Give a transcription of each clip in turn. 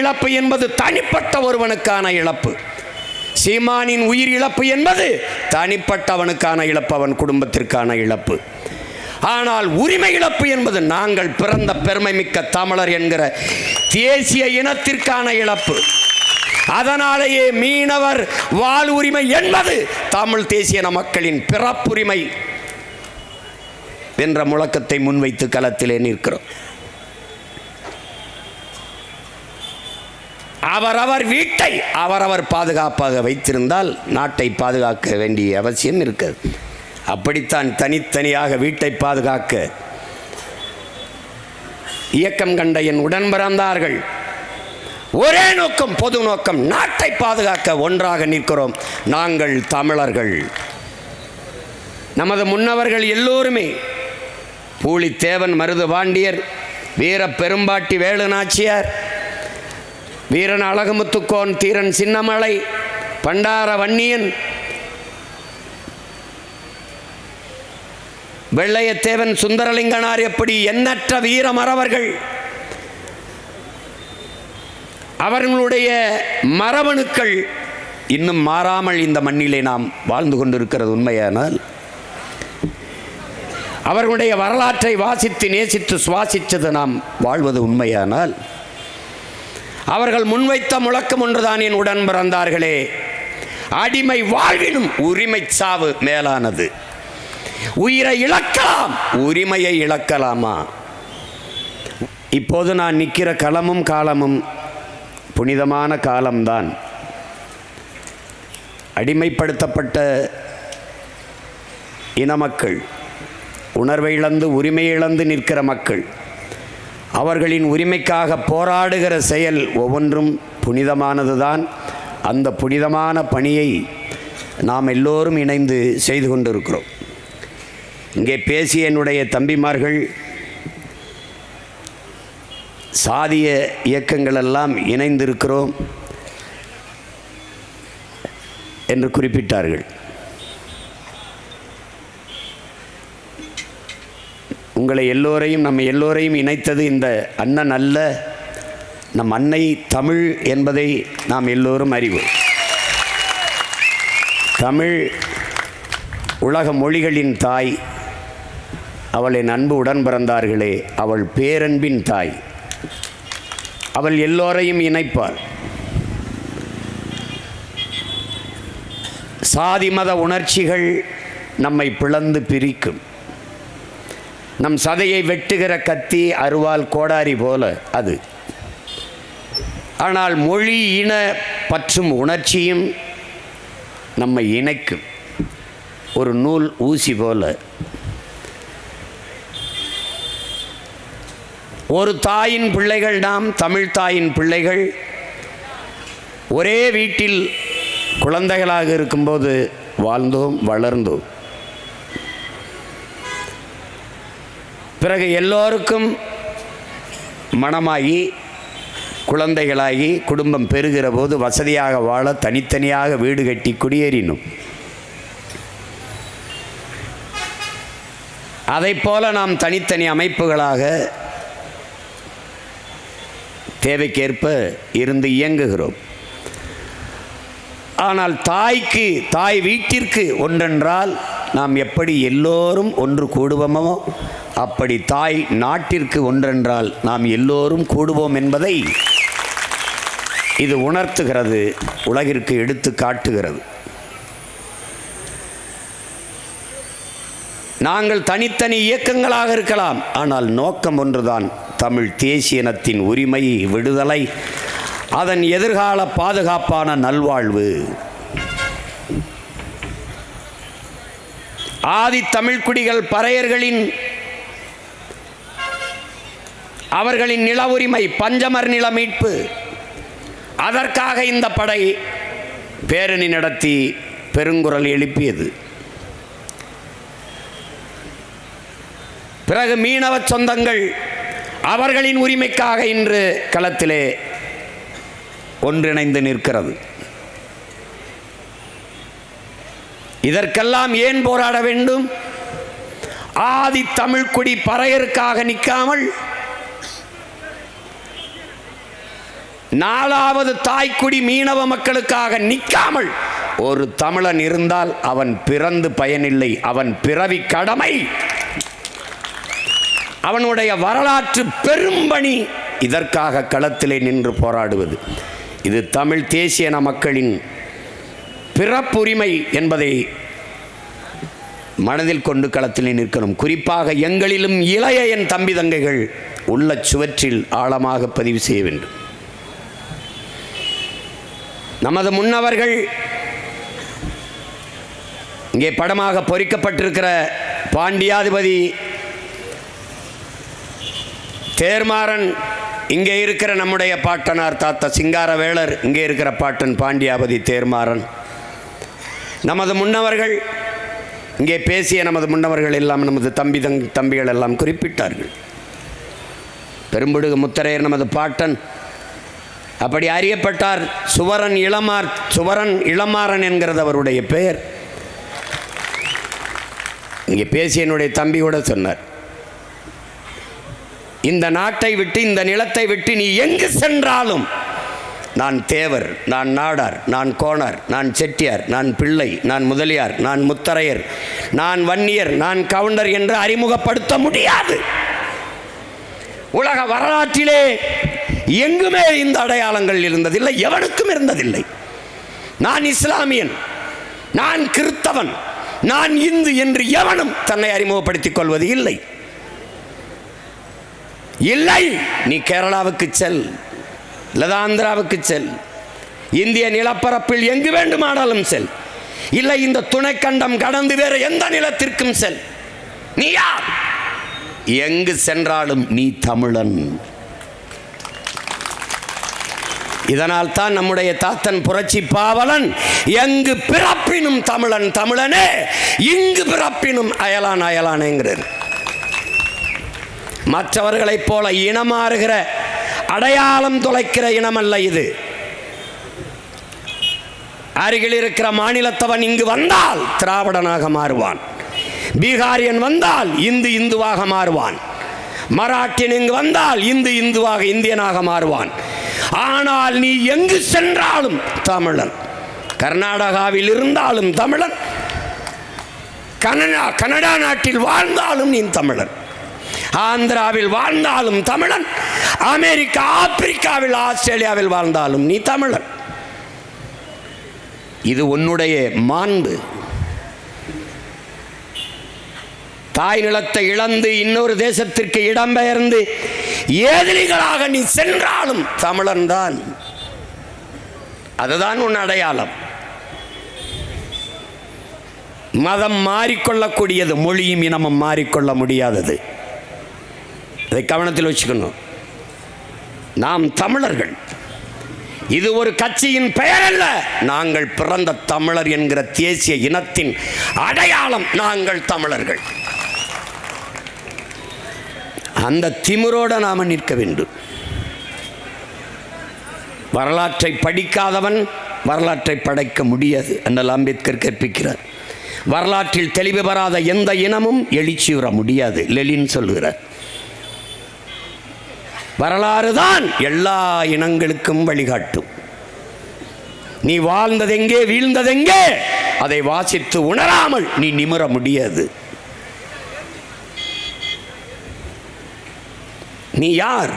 இழப்பு என்பது தனிப்பட்ட ஒருவனுக்கான இழப்பு. சீமானின் உயிர் இழப்பு என்பது தனிப்பட்டவனுக்கான இழப்பு அவன் குடும்பத்திற்கான இழப்பு. ஆனால் உரிமை இழப்பு என்பது நாங்கள் பிறந்த பெருமை மிக்க தமிழர் என்கிற தேசிய இனத்திற்கான இழப்பு. அதனாலேயே மீனவர் வாழ் உரிமை என்பது தமிழ் தேசிய மக்களின் பிறப்புரிமை என்ற முழக்கத்தை முன்வைத்து களத்திலே நிற்கிறோம். அவரவர் வீட்டை அவரவர் பாதுகாப்பாக வைத்திருந்தால் நாட்டை பாதுகாக்க வேண்டிய அவசியம் இருக்குது அப்படித்தான் தனித்தனியாக வீட்டை பாதுகாக்க இயக்கம் கண்ட என் உடன் பிறந்தார்கள் ஒரே நோக்கம் பொது நோக்கம் நாட்டை பாதுகாக்க ஒன்றாக நிற்கிறோம். நாங்கள் தமிழர்கள். நமது முன்னவர்கள் எல்லோருமே பூலித்தேவன் மருது பாண்டியர் வீர பெரும்பாட்டி வேலு நாச்சியார் வீரன் அழகுமுத்துக்கோன் தீரன் சின்னமலை பண்டார வன்னியன். வெள்ளையத்தேவன் சுந்தரலிங்கனார் எப்படி எண்ணற்ற வீர மறவர்கள் அவர்களுடைய மரபணுக்கள் இன்னும் மாறாமல் இந்த மண்ணிலே நாம் வாழ்ந்து கொண்டிருக்கிறது உண்மையானால் அவர்களுடைய வரலாற்றை வாசித்து நேசித்து சுவாசித்தது நாம் வாழ்வது உண்மையானால் அவர்கள் முன்வைத்த முழக்கம் ஒன்றுதான் என் உடன் பிறந்தார்களே. அடிமை வாழ்வினும் உரிமை சாவு மேலானது. உயிரை இழக்கலாம் உரிமையை இழக்கலாமா? இப்போது நான் நிற்கிற களமும் காலமும் புனிதமான காலம்தான். அடிமைப்படுத்தப்பட்ட இன மக்கள் உணர்வை இழந்து உரிமை இழந்து நிற்கிற மக்கள் அவர்களின் உரிமைக்காக போராடுகிற செயல் ஒவ்வொன்றும் புனிதமானதுதான். அந்த புனிதமான பணியை நாம் எல்லோரும் இணைந்து செய்து கொண்டிருக்கிறோம். இங்கே பேசிய என்னுடைய தம்பிமார்கள் சாதிய இயக்கங்களெல்லாம் இணைந்திருக்கிறோம் என்று குறிப்பிட்டார்கள். உங்களை எல்லோரையும் நம்ம எல்லோரையும் இணைத்தது இந்த அண்ணன் அல்ல. நம் அன்னை தமிழ் என்பதை நாம் எல்லோரும் அறிவோம். தமிழ் உலக மொழிகளின் தாய். அவளை நண்பு அன்பு உடன் பிறந்தார்களே அவள் பேரன்பின் தாய். அவள் எல்லோரையும் இணைப்பாள். சாதி மத உணர்ச்சிகள் நம்மை பிளந்து பிரிக்கும். நம் சதையை வெட்டுகிற கத்தி அருவால் கோடாரி போல அது. ஆனால் மொழி இன பற்றும் உணர்ச்சியும் நம்மை இணைக்கும். ஒரு நூல் ஊசி போல. ஒரு தாயின் பிள்ளைகள் நாம் தமிழ் தாயின் பிள்ளைகள். ஒரே வீட்டில் குழந்தைகளாக இருக்கும்போது வாழ்ந்தோம் வளர்ந்தோம். பிறகு எல்லோருக்கும் மனமாகி குழந்தைகளாகி குடும்பம் பெறுகிற போது வசதியாக வாழ தனித்தனியாக வீடு கட்டி குடியேறினோம். அதைப் போல நாம் தனித்தனி அமைப்புகளாக தேவைக்கேற்ப இருந்து இயங்குகிறோம். ஆனால் தாய்க்கு தாய் வீட்டிற்கு ஒன்றென்றால் நாம் எப்படி எல்லோரும் ஒன்று கூடுவோமோ அப்படி தாய் நாட்டிற்கு ஒன்றென்றால் நாம் எல்லோரும் கூடுவோம் என்பதை இது உணர்த்துகிறது உலகிற்கு எடுத்து காட்டுகிறது. நாங்கள் தனித்தனி இயக்கங்களாக இருக்கலாம் ஆனால் நோக்கம் ஒன்றுதான். தமிழ் தேசிய இனத்தின் உரிமை விடுதலை அதன் எதிர்கால பாதுகாப்பான நல்வாழ்வு. ஆதி தமிழ்குடிகள் பறையர்களின் அவர்களின் நில உரிமை பஞ்சமர் நில மீட்பு. அதற்காக இந்த படை பேரணி நடத்தி பெருங்குரல் எழுப்பியது. பிறகு மீனவ சொந்தங்கள் அவர்களின் உரிமைக்காக இன்று களத்திலே ஒன்றிணைந்து நிற்கிறது. இதற்கெல்லாம் ஏன் போராட வேண்டும்? ஆதி தமிழ்குடி பறையருக்காக நிற்காமல் நாலாவது தாய்க்குடி மீனவ மக்களுக்காக நிற்காமல் ஒரு தமிழன் இருந்தால் அவன் பிறந்து பயனில்லை அவன் பிறவி கடமை. அவனுடைய வரலாற்று பெரும்பணி இதற்காக களத்திலே நின்று போராடுவது. இது தமிழ் தேசியன மக்களின் பிறப்புரிமை என்பதை மனதில் கொண்டு களத்திலே நிற்கணும். குறிப்பாக எங்களிலும் இளைய என் தம்பி தங்கைகள் உள்ள சுவற்றில் ஆழமாக பதிவு செய்ய வேண்டும். நமது முன்னவர்கள் இங்கே படமாக பொறிக்கப்பட்டிருக்கிற பாண்டியாதிபதி தேர்மாறன் இங்கே இருக்கிற நம்முடைய பாட்டனார் தாத்தா சிங்காரவேளர் இங்கே இருக்கிற பாட்டன் பாண்டியாபதி தேர்மாறன். நமது முன்னவர்கள் இங்கே பேசிய நமது முன்னவர்கள் எல்லாம் நமது தம்பி தங் தம்பிகள் எல்லாம் குறிப்பிட்டார்கள். பெரும்படுகு முத்தரையர் நமது பாட்டன் அப்படி அறியப்பட்டார் சுவரன் இளமார் சுவரன் இளமாறன் என்கிறது அவருடைய பெயர். இங்கே பேசிய என்னுடைய தம்பி கூட சொன்னார். இந்த நாட்டை விட்டு இந்த நிலத்தை விட்டு நீ எங்கு சென்றாலும் நான் தேவர் நான் நாடார் நான் கோணார் நான் செட்டியார் நான் பிள்ளை நான் முதலியார் நான் முத்தரையர் நான் வன்னியர் நான் கவுண்டர் என்று அறிமுகப்படுத்த முடியாது. உலக வரலாற்றிலே எங்குமே இந்த அடையாளங்கள் இருந்ததில்லை எவனுக்கும் இருந்ததில்லை. நான் இஸ்லாமியன் நான் கிறித்தவன் நான் இந்து என்று எவனும் தன்னை அறிமுகப்படுத்திக் கொள்வது இல்லை. இல்லை நீ கேரளாவுக்கு செல் இல்லது ஆந்திராவுக்கு செல் இந்திய நிலப்பரப்பில் எங்கு வேண்டுமானாலும் செல் இல்லை இந்த துணைக்கண்டம் கடந்து வேறு எந்த நிலத்திற்கும் செல். நீ யார்? எங்கு சென்றாலும் நீ தமிழன். இதனால் தான் நம்முடைய தாத்தன் புரட்சி பாவலன் எங்கு பிறப்பினும் தமிழன் தமிழனே இங்கு பிறப்பினும் அயலான் அயலானேங்கிறார். மற்றவர்களைப் போல இனமாறுகிற அடையாளம் தொலைக்கிற இனமல்ல இது. அருகில் இருக்கிற மாநிலத்தவன் இங்கு வந்தால் திராவிடனாக மாறுவான். பீகாரியன் வந்தால் இந்து இந்துவாக மாறுவான். மராட்டியன் இங்கு வந்தால் இந்து இந்துவாக இந்தியனாக மாறுவான். ஆனால் நீ எங்கு சென்றாலும் தமிழன். கர்நாடகாவில் இருந்தாலும் தமிழன். கனடா கனடா நாட்டில் வாழ்ந்தாலும் நீ தமிழன். ஆந்திராவில் வாழ்ந்தாலும் தமிழன். அமெரிக்கா ஆப்பிரிக்காவில் ஆஸ்திரேலியாவில் வாழ்ந்தாலும் நீ தமிழன். இது உன்னுடைய மாண்பு. தாய் நிலத்தை இழந்து இன்னொரு தேசத்திற்கு இடம்பெயர்ந்து ஏதிலிகளாக நீ சென்றாலும் தமிழன் தான். அதுதான் உன் அடையாளம். மதம் மாறிக்கொள்ளக்கூடியது மொழியும் இனமும் மாறிக்கொள்ள முடியாதது. இதை கவனத்தில் வச்சுக்கணும். நாம் தமிழர்கள். இது ஒரு கட்சியின் பெயர் அல்ல நாங்கள் பிறந்த தமிழர் என்கிற தேசிய இனத்தின் அடையாளம் நாங்கள் தமிழர்கள். அந்த திமிரோடு நாம் நிற்க வேண்டும். வரலாற்றை படிக்காதவன் வரலாற்றை படைக்க முடியாது என்றால் அம்பேத்கர் கற்பிக்கிறார். வரலாற்றில் தெளிவு பெறாத எந்த இனமும் எழுச்சியுற முடியாது லெலின் சொல்கிறார். வரலாறு தான் எல்லா இனங்களுக்கும் வழிகாட்டும். நீ வாழ்ந்ததெங்கே வீழ்ந்ததெங்கே அதை வாசித்து உணராமல் நீ நிமிர முடியாது. நீ யார்?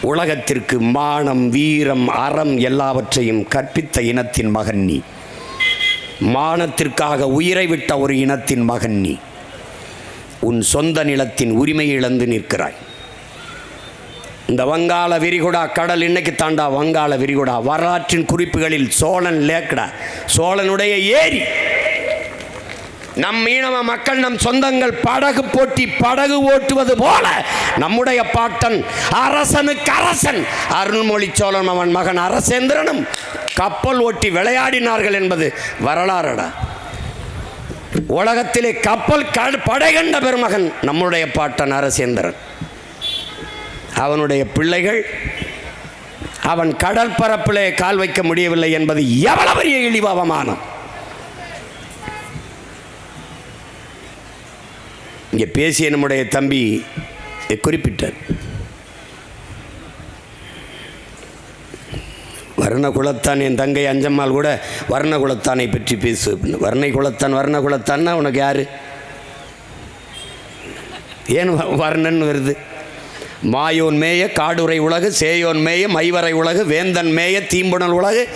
உலகத்திற்கு மானம் வீரம் அறம் எல்லாவற்றையும் கற்பித்த இனத்தின் மகன் நீ. மானத்திற்காக உயிரை விட்ட ஒரு இனத்தின் மகன் நீ. உன் சொந்த நிலத்தின் உரிமை இழந்து நிற்கிறாய். இந்த வங்காள விரிகுடா கடல் இன்னைக்கு தாண்டா வங்காள விரிகுடா. வரலாற்றின் குறிப்புகளில் சோழன் லேக்கடா. சோழனுடைய ஏரி. நம் மீனவ மக்கள் நம் சொந்தங்கள் படகு போட்டி படகு ஓட்டுவது போல நம்முடைய பாட்டன் அரசனுக்கு அரசன். அருள்மொழி சோழன் அவன் மகன் அரசேந்திரனும் கப்பல் ஓட்டி விளையாடினார்கள் என்பது வரலாறடா. உலகத்திலே கப்பல் படைகண்ட பெருமகன் நம்முடைய பாட்டன் அரசேந்திரன். அவனுடைய பிள்ளைகள் அவன் கடல் பரப்பிலே கால் வைக்க முடியவில்லை என்பது எவ்வளவு பெரிய இழிவு அவமானம். இங்கே பேசிய நம்முடைய தம்பி குறிப்பிட்டார். வர்ணகுலத்தான் என் தங்கை அஞ்சம்மாள் கூட வர்ணகுலத்தானை பற்றி பேசு. அப்படின்னு. வர்ணை குலத்தான் வர்ணகுலத்தான்னா உனக்கு யாரு? ஏன் வர்ணன் வருது? மாயோன் மேய காடுரை உலகு சேயோன் மேய மைவரை உலகு வேந்தன் மேய தீம்புணல் உலகு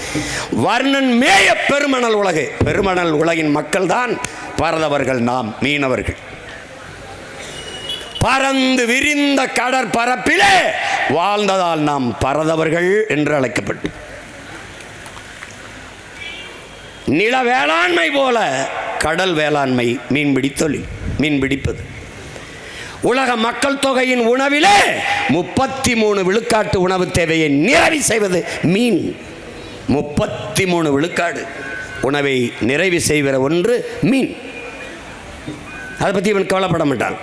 வர்ணன் மேய பெருமணல் உலகு. பெருமணல் உலகின் மக்கள்தான் பரதவர்கள் நாம் மீனவர்கள். பறந்து விரிந்த கடற்பரப்பிலே வாழ்ந்ததால் நாம் பரதவர்கள் என்று அழைக்கப்பட்டு. நில வேளாண்மை போல கடல் வேளாண்மை மீன்பிடி தொழில் மீன்பிடிப்பது உலக மக்கள் தொகையின் உணவிலே முப்பத்தி மூணு விழுக்காட்டு உணவு தேவையை நிறைவு செய்வது மீன். முப்பத்தி மூணு விழுக்காடு உணவை நிறைவு செய்கிற ஒன்று மீன். அதை பற்றி இவன் கவலைப்பட மாட்டான்.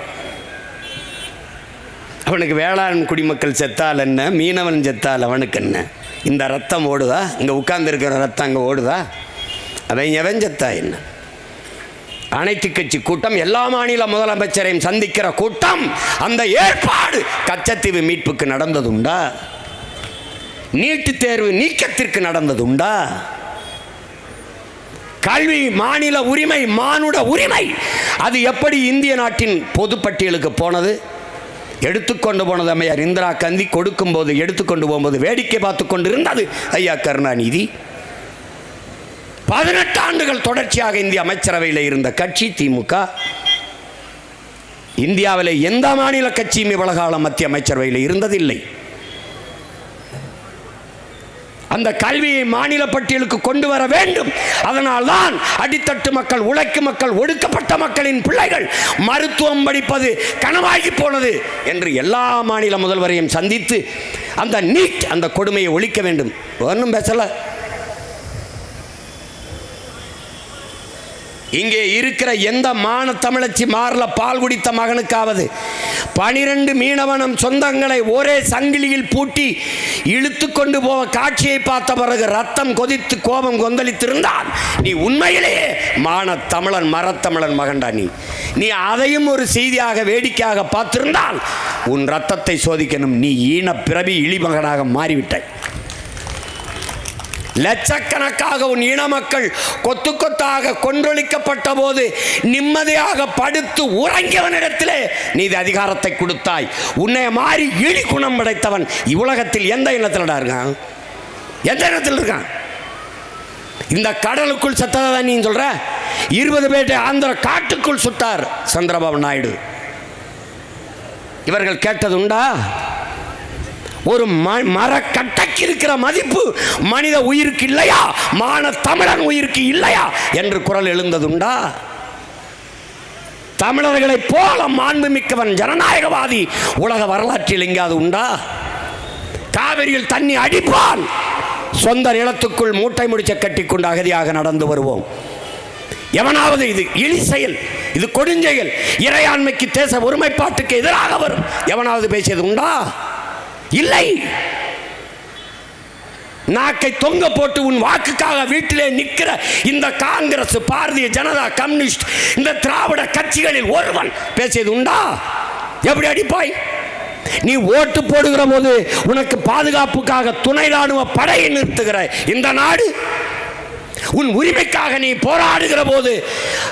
அவனுக்கு வேளாண் குடிமக்கள் செத்தால் என்ன? மீனவன் செத்தால் அவனுக்கு என்ன? இந்த ரத்தம் ஓடுதா? இங்கே உட்கார்ந்துருக்கிற ரத்தம் அங்கே ஓடுதா? அவன் எவன் செத்தா என்ன? அனைத்து கட்சி கூட்டம் எல்லா மாநில முதலமைச்சரையும் சந்திக்கிற கூட்டம் அந்த ஏற்பாடு கச்சத்தீவு மீட்புக்கு நடந்ததுண்டா? நீட்டு தேர்வு நீக்கத்திற்கு நடந்ததுண்டா? கல்வி மாநில உரிமை மானுட உரிமை அது எப்படி இந்திய நாட்டின் பொதுப்பட்டியலுக்கு போனது? எடுத்துக்கொண்டு போனது அம்மையார். இந்திரா காந்தி கொடுக்கும்போது எடுத்துக்கொண்டு போகும்போது வேடிக்கை பார்த்து கொண்டிருந்தது. ஐயா கருணாநிதி. பதினெட்டு ஆண்டுகள் தொடர்ச்சியாக இந்திய அமைச்சரவையில் இருந்த கட்சி திமுக. இந்தியாவில் எந்த மாநில கட்சியும் இவ்வளவு காலம் மத்திய அமைச்சரவையில் இருந்ததில்லை. அந்த கல்வியை மாநில பட்டியலுக்கு கொண்டு வர வேண்டும். அதனால் தான் அடித்தட்டு மக்கள் உழைக்கும் மக்கள் ஒடுக்கப்பட்ட மக்களின் பிள்ளைகள் மருத்துவம் படிப்பது கனவாகி போனது என்று எல்லா மாநில முதல்வரையும் சந்தித்து அந்த நீட் அந்த கொடுமையை ஒழிக்க வேண்டும். ஒன்றும் பேசலை. இங்கே இருக்கிற எந்த மான தமிழச்சி மாறல பால் குடித்த மகனுக்காவது பனிரெண்டு மீனவனம் சொந்தங்களை ஒரே சங்கிலியில் பூட்டி இழுத்து கொண்டு போக காட்சியை பார்த்த பிறகு ரத்தம் கொதித்து கோபம் கொந்தளித்திருந்தால் நீ உண்மையிலேயே மான தமிழன் மரத்தமிழன் மகன்டா நீ. நீ அதையும் ஒரு செய்தியாக வேடிக்கையாக பார்த்திருந்தால் உன் ரத்தத்தை சோதிக்கணும். நீ ஈன பிறவி இழிமகனாக மாறிவிட்டாய். லட்சக்கணக்காக உன் இன மக்கள் கொத்து கொத்தாக கொன்றொழிக்கப்பட்ட போது நிம்மதியாக படுத்து உறங்கியவனிடத்திலே நீ இது அதிகாரத்தை கொடுத்தாய். உன்னை மாறி இழி குணம் படைத்தவன் இவ்வுலகத்தில் எந்த இனத்தில் இருக்கான்? எந்த இனத்தில் இருக்கான்? இந்த கடலுக்குள் செத்ததை நீ சொல்ற? இருபது பேட்டை ஆந்திர காட்டுக்குள் சுட்டார் சந்திரபாபு நாயுடு. இவர்கள் கேட்டது உண்டா? ஒரு ம- மரக்கட்டைக்கு இருக்கிற மதிப்பு மனித உயிருக்கு இல்லையா? மான தமிழன் உயிருக்கு இல்லையா? என்று குரல் எழுந்ததுண்டா. தமிழர்களைப் போல மாண்புமிக்கவன் ஜனநாயகவாதி உலக வரலாற்றில் எங்காவது உண்டா? காவிரியில் தண்ணி அடிப்பான். சொந்த நிலத்துக்குள் மூட்டை முடிச்ச கட்டிக்கொண்டு அகதியாக நடந்து வருவோம். எவனாவது இது இழி செயல் இது கொடுஞ்செயல் இறையாண்மைக்கு தேச ஒருமைப்பாட்டுக்கு எதிராக வரும். எவனாவது பேசியது உண்டா? இல்லை. நாக்கை தொங்க போட்டு உன் வாக்குக்காக வீட்டிலே நிற்கிற இந்த காங்கிரஸ் பாரதிய ஜனதா கம்யூனிஸ்ட் இந்த திராவிட கட்சிகளில் ஒருவன் பேசியது உண்டா? எப்படி அடிப்பாய்? நீ ஓட்டு போடுகிற போது உனக்கு பாதுகாப்புக்காக துணை ராணுவ படையை நிறுத்துகிற இந்த நாடு? உன் உரிமைக்காக நீ போராடுகிற போது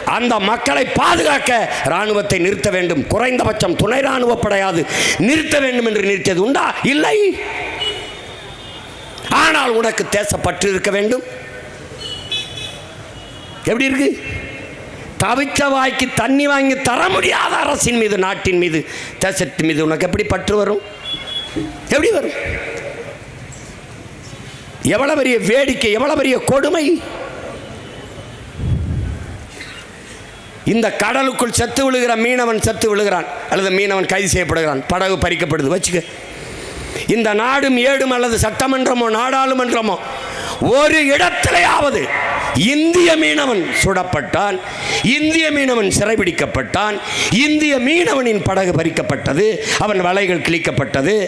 அந்த மக்களை பாதுகாக்க ராணுவத்தை நிறுத்த வேண்டும். குறைந்தபட்சம் துணை ராணுவ படையாது. நிறுத்த வேண்டும் என்று நிறுத்தியது உண்டா? இல்லை. ஆனால் உனக்கு தேசப்பற்று இருக்க வேண்டும். எப்படி இருக்கு? தவிச்ச வாய்க்கு தண்ணி வாங்கி தர முடியாத அரசின் மீது நாட்டின் மீது தேசத்தின் மீது உனக்கு எப்படி பற்று வரும்? எப்படி வரும்? எவ்வளவு பெரிய வேடிக்கை எவ்வளவு பெரிய கொடுமை? இந்த கடலுக்குள் செத்து விழுகிற மீனவன் செத்து விழுகிறான். அல்லது மீனவன் கைது செய்யப்படுகிறான். படகு பறிக்கப்படுது. வச்சுக்க. இந்த நாடும் ஏடும் அல்லது சட்டமன்றமோ நாடாளுமன்றமோ ஒரு இடத்திலேயாவது இந்திய மீனவன் சுடப்பட்டான். இந்திய மீனவன் சிறைபிடிக்கப்பட்டான். இந்திய மீனவனின் படகு பறிக்கப்பட்டது. அவன் வலைகள் கிழிக்கப்பட்டது.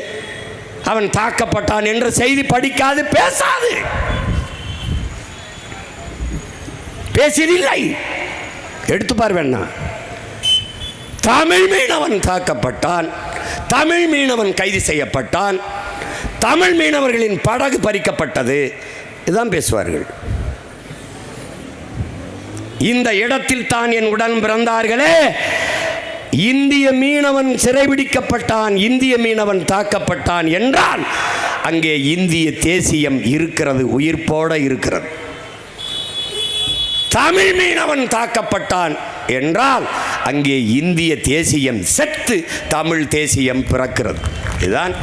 அவன் தாக்கப்பட்டான் என்ற செய்தி படிக்காது பேசாது. பேசியதில்லை. எடுத்து பார் வேணா தமிழ் மீனவன் தாக்கப்பட்டான். தமிழ் மீனவன் கைது செய்யப்பட்டான். தமிழ் மீனவர்களின் படகு பறிக்கப்பட்டது. இதுதான் பேசுவார்கள். இந்த இடத்தில் தான் என் உடன் பிறந்தார்களே. இந்திய மீனவன் சிறைபிடிக்கப்பட்டான். இந்திய மீனவன் தாக்கப்பட்டான் என்றால் அங்கே இந்திய தேசியம் இருக்கிறது உயிர்ப்போட இருக்கிறது. தமிழ் மீனவன் தாக்கப்பட்டான் என்றால் அங்கே இந்திய தேசியம் செத்து தமிழ் தேசியம் பிறக்கிறது. இதுதான்.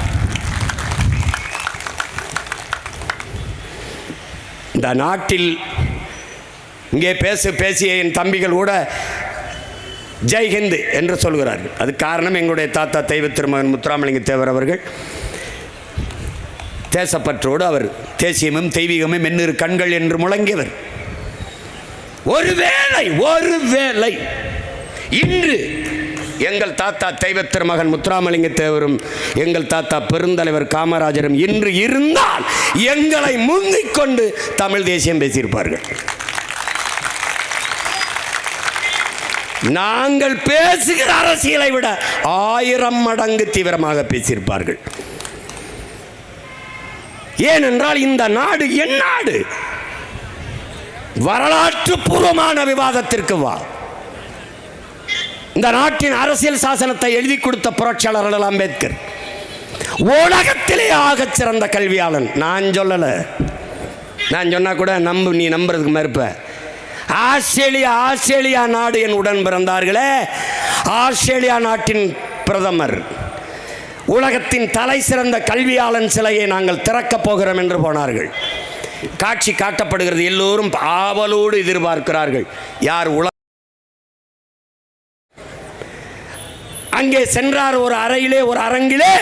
இந்த நாட்டில் இங்கே பேசு பேசிய என் தம்பிகள் கூட ஜெய்ஹிந்த் என்று சொல்கிறார்கள். அது காரணம் எங்களுடைய தாத்தா தெய்வ திருமகன் முத்துராமலிங்க தேவர் அவர்கள். தேசப்பற்றோடு அவர் தேசியமும் தெய்வீகமும் மென்னிரு கண்கள் என்று முழங்கியவர். ஒருவேளை ஒருவேளை இன்று எங்கள் தாத்தா தெய்வ திருமகன் முத்துராமலிங்க தேவரும் எங்கள் தாத்தா பெருந்தலைவர் காமராஜரும் இன்று இருந்தால் எங்களை முந்திக் கொண்டு தமிழ் தேசியம் பேசியிருப்பார்கள். நாங்கள் பேசுகிற அரசியலை விட ஆயிரம் மடங்கு தீவிரமாக பேசியிருப்பார்கள். ஏனென்றால் இந்த நாடு என் நாடு. வரலாற்று பூர்வமான விவாதத்திற்கு வா. இந்த நாட்டின் அரசியல் சாசனத்தை எழுதி கொடுத்த புரட்சியாளர் அம்பேத்கர். உலகத்திலே ஆகச் சிறந்த கல்வியாளன். நான் சொல்லலை. நான் சொன்னா கூட நம்பு நீ நம்புறதுக்கு மறுப்ப. ஆஸ்திரேலியா ஆஸ்திரேலியா நாடு என் உடன் பிறந்தார்களே. ஆஸ்திரேலியா நாட்டின் பிரதமர். உலகத்தின் தலை சிறந்த கல்வியாளன் சிலையை நாங்கள் திறக்கப் போகிறோம் என்று போனார்கள். காட்சி காட்டப்படுகிறது. எல்லோரும் ஆவலோடு எதிர்பார்க்கிறார்கள். யார் உல அங்கே சென்றார் ஒரு அறையிலே ஒரு அரங்கிலே.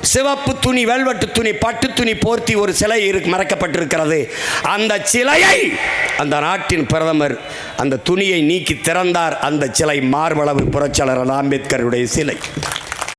சிவப்பு துணி வெல்வெட்டு துணி பட்டு துணி போர்த்தி ஒரு சிலை இரு மறைக்கப்பட்டிருக்கிறது. அந்த சிலையை அந்த நாட்டின் பிரதமர் அந்த துணியை நீக்கி திறந்தார். அந்த சிலை மார்பளவு புரட்சியாளர் அம்பேத்கருடைய சிலை.